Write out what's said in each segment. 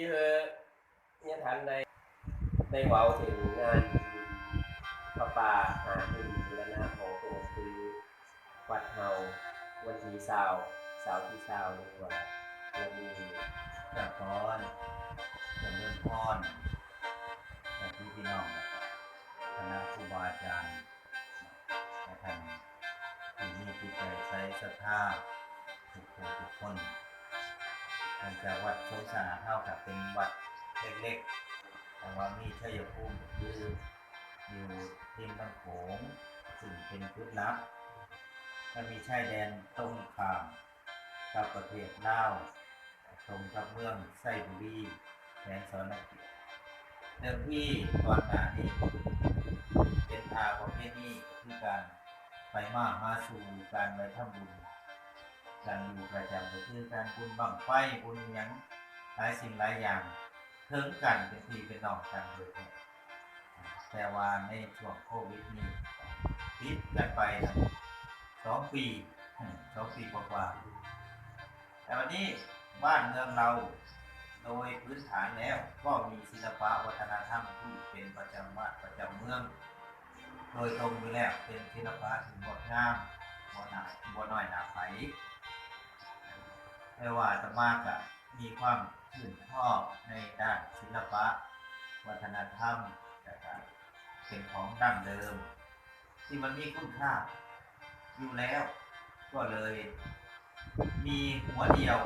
เยอะเนี่ยทันได้ได้เว้าถึงงานประปาหาถึงบูรณะของตัวคือวัดเฮาวันที่สาร์เสาร์ที่สาร์นี่ว่าเรามีกับพรจำเริญพรและพี่พี่น้องคณะครูบาอาจารย์และท่านที่มีจิตใจใช้ศรัทธาทุกคนทุกคน หลังจากวัดสงสารเท่ากับเป็นวัดเล็กๆ แต่ว่ามีชัยภูมิคืออยู่ริมลำโขงซึ่งเป็นจุดลับและมีชายแดนตรงข้ามกับประเทศลาวตรงกับเมืองไส้บุรีแขวงสอนกิจเดิมที่ตอนหน้านี้เป็นอาประเภทนี้คือการไปมามาสู่การไปทำบุญ การอยู่ประจำก็คือการบุญบังไฟบุญยังหลายสิ่งหลายอย่างเทิงกันเป็นพี่เป็นน้องกันเลยเนี่ยแต่ว่าในช่วงโควิดนี้ปิดกันไปสองปีสองปีกว่าแต่วันนี้บ้านเมืองเราโดยพื้นฐานแล้วก็มีศิลปะวัฒนธรรมที่เป็นประจำบ้าประจำเมือง โดยตรงอยู่แล้วเป็นศิลปะที่งดงามบ่หนาบ่น้อยหนาไผ ไม่ว่าจะมากกับมีความชื่นชอบในด้านศิลปะ วัฒนธรรมนะครับเป็นของดั้งเดิม ที่มันมีคุณค่าอยู่แล้ว ก็เลย มีหัวเดียว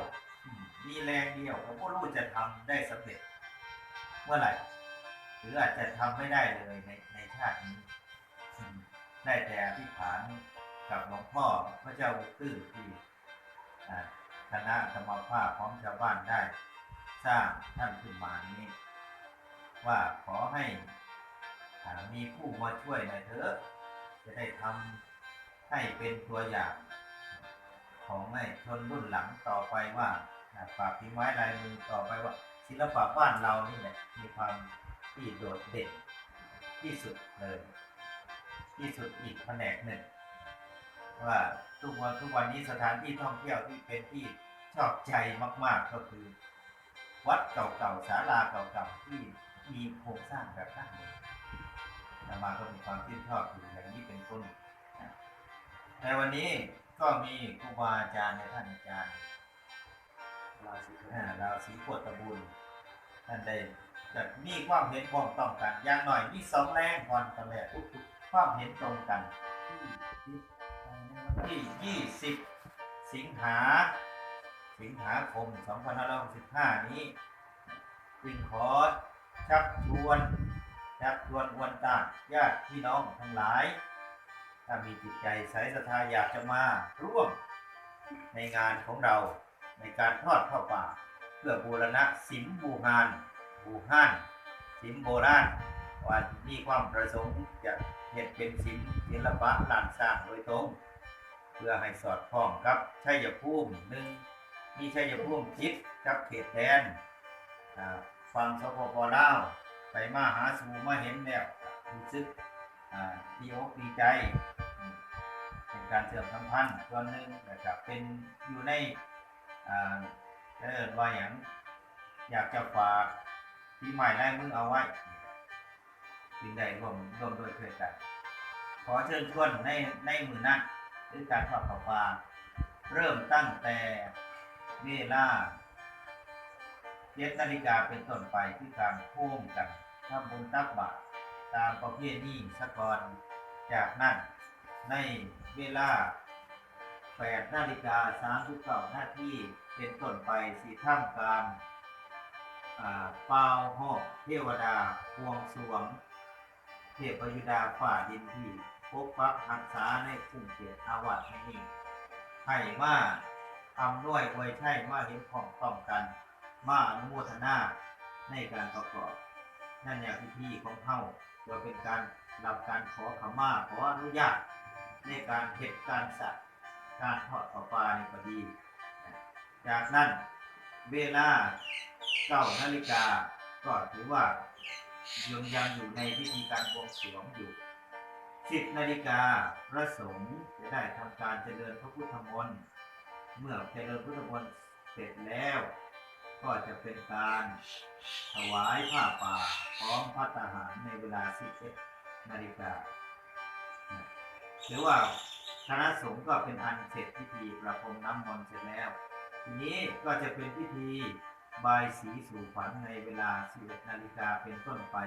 มีแรงเดียวผมก็รู้จะทำได้สำเร็จ เมื่อไหร่ หรืออาจจะทำไม่ได้เลยในในชาตินี้ ได้แต่อธิษฐานกับหลวงพ่อพระเจ้าอุตื้อที่ คณะธรรมภาพพร้อมชาวบ้านได้สร้างท่านขึ้นมานี้ ว่าขอให้ามีผู้มาช่วยหน่อยเถอะ จะได้ทำให้เป็นตัวอย่าง ของไอ้ชนรุ่นหลังต่อไปว่าอ่ากพิมพ์ไม้ลายมือต่อไปว่า ศิลปะบ้านเรานี่แหละมีความที่โดดเด่นที่สุดเลย ที่สุดอีกแผนกหนึ่ง ว่าทุกวันทุกวันนี้สถานที่ท่องเที่ยวที่เป็นที่ชอบใจมาก ๆ ก็คือ วัดเก่าๆศาลาเก่าๆที่มีโครงสร้างแบบนั้นอาตมาก็มีความชื่นชอบอยู่อย่างนี้เป็นต้นในวันนี้ก็มีครูบาอาจารย์ในท่านอาจารย์ราศีอ่าดาวสีโคตรบุญท่านได้จะมีความเห็นความต้องกันอย่างหน่อยมีสองแรงก่อนตอนแรกความเห็นตรงกัน ที่ที่ 20 สิงหา สิงหาคม 2565 นี้จึงขอชักชวนชักชวนอวนตาญาติพี่น้องทั้งหลาย ถ้ามีจิตใจใสศรัทธาอยากจะมาร่วมในงานของเราในการทอดผ้าป่า เพื่อบูรณะสิมบูฮานบูฮานสิมโบราณว่ามีความประสงค์จะเห็นเป็นสิมศิลปะล้านสร้างโดยตรง เพื่อให้สอดคล้องกับชัยภูมิหนึ่งมีชัยภูมิจิตกับเขตแดนฟังสปปลาวไปมาหาสู่มาเห็นแล้วรู้สึกดีอกดีใจ เป็นการเสริมสัมพันธ์ส่วนหนึ่งนะครับเป็นอยู่ในอ่าเออว่าอย่างอยากจะฝากปีใหม่แรกมือเอาไว้สิ่งใดรวมรวมโดยเพื่อกันขอเชิญชวนในในมือนั้น ด้วยการทอดผ้าป่าเริ่มตั้งแต่เวลาเจ็ดนาฬิกาเป็นต้นไปที่การพ่วมกันทำบุญตักบาตรตามประเพณีสกอนจากนั้นในเวลา8นาฬิกา39นาทีเป็นต้นไปสีท่ามกลางาเปล่าหอกเทวดาพวงสวง เทพยุดาฝ่าดินที่ พบปักรักษาในคุ้มเกียรติอาวัตแห่งนี้ให้มาอำนวยอวยใช่มาเห็นของต้องกัน มาอนุโมทนาในการประกอบ นั่นเนี่ยพิธีของเฮาเพื่อเป็นการรับการขอขมาขออนุญาต ในการเหตุการสัตว์การทอดผ้าป่าในี่ก็ดี จากนั้นเวลาเก้านาฬิกาก็ถือว่ายังยังอยู่ในพิธีการบวงสรวงอยู่ สิบนาฬิกาพระสงฆ์จะได้ทำการเจริญพระพุทธมนต์เมื่อเจริญพุทธมนต์เสร็จแล้ว ก็จะเป็นการถวายผ้าป่าพร้อมพัตหารในเวลา11นาฬิกาถือว่าคณะสงฆ์ก็เป็นอันเสร็จพิธีประพรมน้ำมนต์เสร็จแล้ว ทีนี้ก็จะเป็นพิธีบายสีสู่ขวัญในเวลา 11นาฬิกาเป็นต้นไป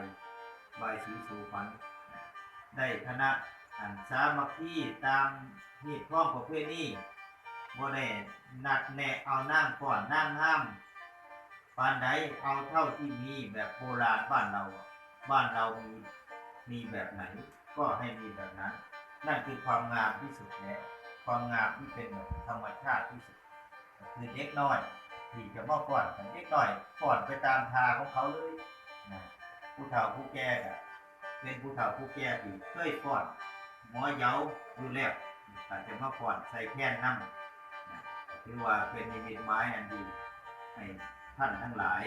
บายสีสู่ขวัญ ได้คณะอันสามัคคีตามเหตุข้องประเภทนี้บ่ได้นัดแนะเอานั่งก่อนนั่งห้ามปานใดเอาเท่าที่มีแบบโบราณบ้านเรา บ้านเรามีมีแบบไหน ก็ให้มีแบบนั้น นั่นคือความงามที่สุดแล้วความงามที่เป็นแบบธรรมชาติที่สุดคือเด็กน้อยที่จะมาก่อนเด็กน้อยก่อนไปตามทางของเขาเลยนะผู้เฒ่าผู้แก่ก็ เป็นผู้เฒ่าผู้แก่ที่เคยก่อนหมอเยาอยู่แล้วอาจจะมาก่อนใส่แค่นน้ำถือว่าเป็นนิมิตหมายอันดีให้ท่านทั้งหลาย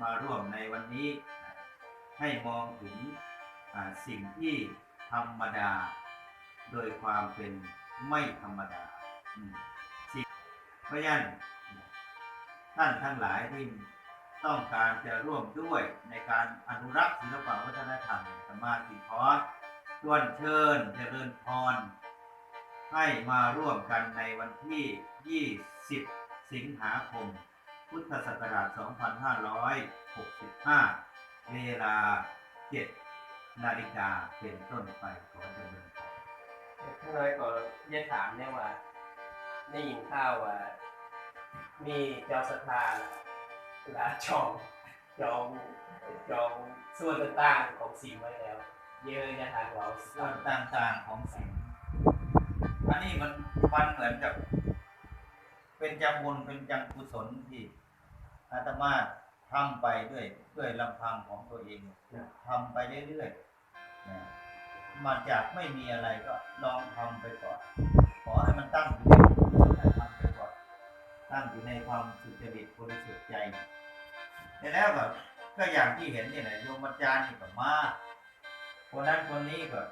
มาร่วมในวันนี้ ให้มองถึงสิ่งที่ธรรมดา โดยความเป็นไม่ธรรมดาสิ่งเพราะฉะนั้นท่านทั้งหลายที่ ต้องการจะร่วมด้วยในการอนุรักษ์ศิลปวัฒนธรรมสมาธิขอชวนเชิญเจริญพร ให้มาร่วมกันในวันที่ 20 สิงหาคม พุทธศักราช 2565 เวลา 7 นาฬิกาเป็นต้นไปขอเจริญพรข้างน้อยก็จะถามเนี่ยว่าได้ยินข่าวว่า มีเจ้าสถาน ลาจองจองจองส่วนต่างๆของสิ่งไว้แล้ว เยอะจะทานเราส่วนต่างๆของสิ่งอันนี้มันมันเหมือนกับ เป็นจังบุญเป็นจังกุศลที่อาตมาทำไปด้วยด้วยลำพังของตัวเองทำไปเรื่อยๆนะมาจากไม่มีอะไรก็ลองทำไปก่อน ขอให้มันตั้งอยู่ในกุศลธรรมไปก่อน ตั้งอยู่ในความสุจริตบริสุทธิ์ใจแต่แล้วก็ก็อย่างที่เห็นนี่แหละโยมอาจารย์นี่ก็มาคนนั้นคนนี้ก็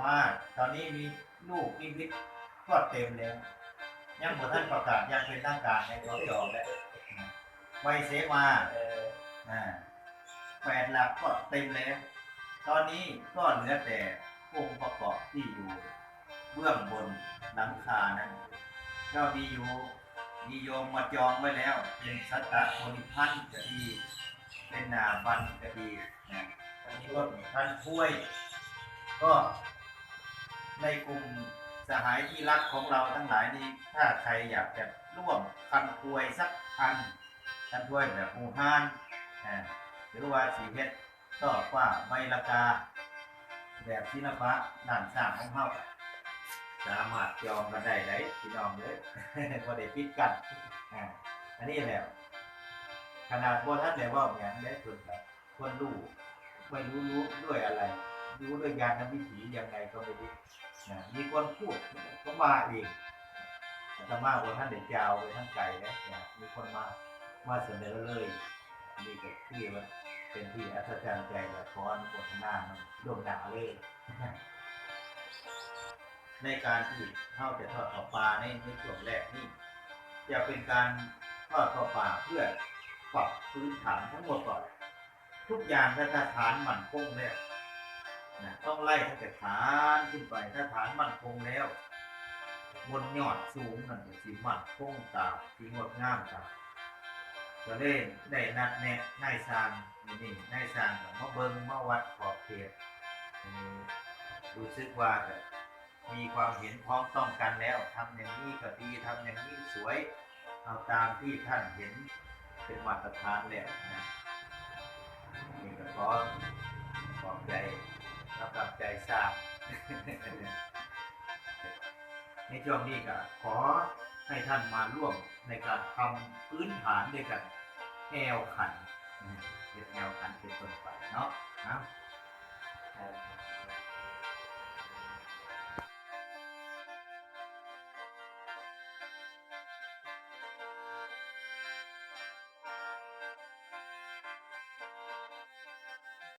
มาตอนนี้มีลูกนิมิตก็เต็มแล้วยังบ่ท่านประกาศยังเป็นทางการในกจอแล้วไวเสมาเอออ่าแปดหลักก็เต็มแล้ว ตอนนี้ก็เหลือแต่องค์ประกอบที่อยู่ เบื้องบนหลังคานั้น ก็มีอยู่ มีโยมมาจองไว้แล้ว เป็นสัตตะบริพันธ์ก็ดี เป็นนาบันก็ดีนะอันนี้ก็ท่านช่วย ก็ในกลุ่มสหายที่รักของเราทั้งหลายนี้ถ้าใครอยากจะร่วมคันถวยสักพันคันถวยแบบหมูฮานอ่าหรือว่าสีเพชรก็ว่าไม่ราคาแบบศิลปะด้านสร้างของเขา สามารถจองกันได้เลยพี่น้องเลยพอได้ปิดกันอ่าอันนี้แหละขนาดบนท่านเลยว่าอย่างได้ส่วนแบบคนรู้ไม่รู้รู้ด้วยอะไร รู้ด้วยยานวิถียังไงก็ไม่รู้นะมีคนพูดก็มาเองอาตมาว่าท่านเด็กยาวไปทั้งไก่นะนะมีคนมามาเสนอเลยนี่ก็ที่ว่าเป็นที่อัศจรรย์ใจและขออนุโมทนามันล่วงหน้าเลย ในการที่เข้าจะทอดข้าวปลาในในช่วงแรกนี่จะเป็นการทอดข้าวปลาเพื่อปรับพื้นฐานทั้งหมดก่อน ทุกอย่างถ้าฐานมั่นคงแล้วนะต้องไล่ตั้งแต่ฐานขึ้นไปถ้าฐานมั่นคงแล้วบนยอดสูงนั่นสีมั่นคงตาสีงดงามตาก็เล่นได้นัดแนะนายสร้างนี่นี่นายสร้างมาเบิงมาวัดขอบเขตอืมรู้สึกว่าก็ มีความเห็นพ้องต้องกันแล้วทำอย่างนี้ก็ดีทำอย่างนี้สวย เอาตามที่ท่านเห็นเป็นมาตรฐานแล้วนะนี่ก็ขอขอบใจรับรับใจทราบในช่วงนี้ก็ขอให้ท่านมาร่วมในการทำพื้นฐานด้วยกันแอวขันเป็นแอวขันเป็นต้นไปเนาะนะ